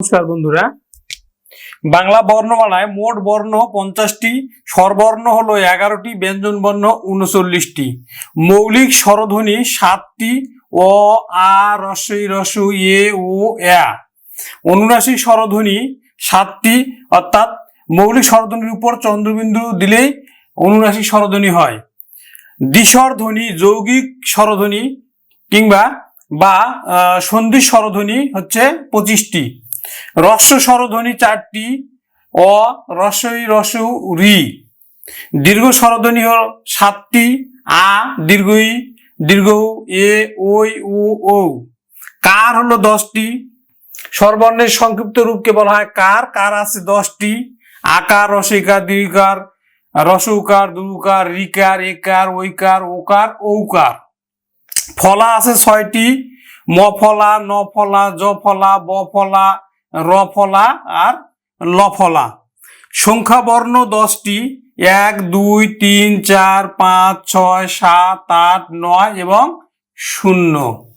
নমস্কার বন্ধুরা। বাংলা বর্ণমালায় মোট বর্ণ পঞ্চাশটি, স্বরবর্ণ হলো এগারোটি, ব্যঞ্জন বর্ণ উনচল্লিশটি। মৌলিক স্বরধ্বনি সাতটি, অ, আ রসই রসু এ ও এ অনুনাসিক স্বরধ্বনি সাতটি, অর্থাৎ মৌলিক স্বরধ্বনির উপর চন্দ্রবিন্দু দিলেই অনুনাসিক স্বরধ্বনি হয়। দ্বিস্বর ধ্বনি যৌগিক স্বরধ্বনি কিংবা বা সন্ধি স্বরধ্বনি হচ্ছে পঁচিশটি। রস্য স্বরধ্বনি চারটি, অ রসই রস, রি। দীর্ঘ স্বরধ্বনি হল সাতটি, আ, দীর্ঘই, দীর্ঘ, এ ওই উ ও কার হলো দশটি? স্বরবর্ণের সংক্ষিপ্ত রূপকে বলা হয় কার। কার আছে দশটি? আকার, রসিকার, দীর্ঘকার, রসৌকার দুকার রিকার, একার, ঐকার, ওকার, ঔকার। ফলা আছে ছয়টি, ম ফলা, ন ফলা জ ফলা ব ফলা র ফলা আর লফলা। ফলা সংখ্যা বর্ণ দশটি, এক, দুই, তিন, চার, পাঁচ, ছয়, সাত, আট, নয় এবং শূন্য।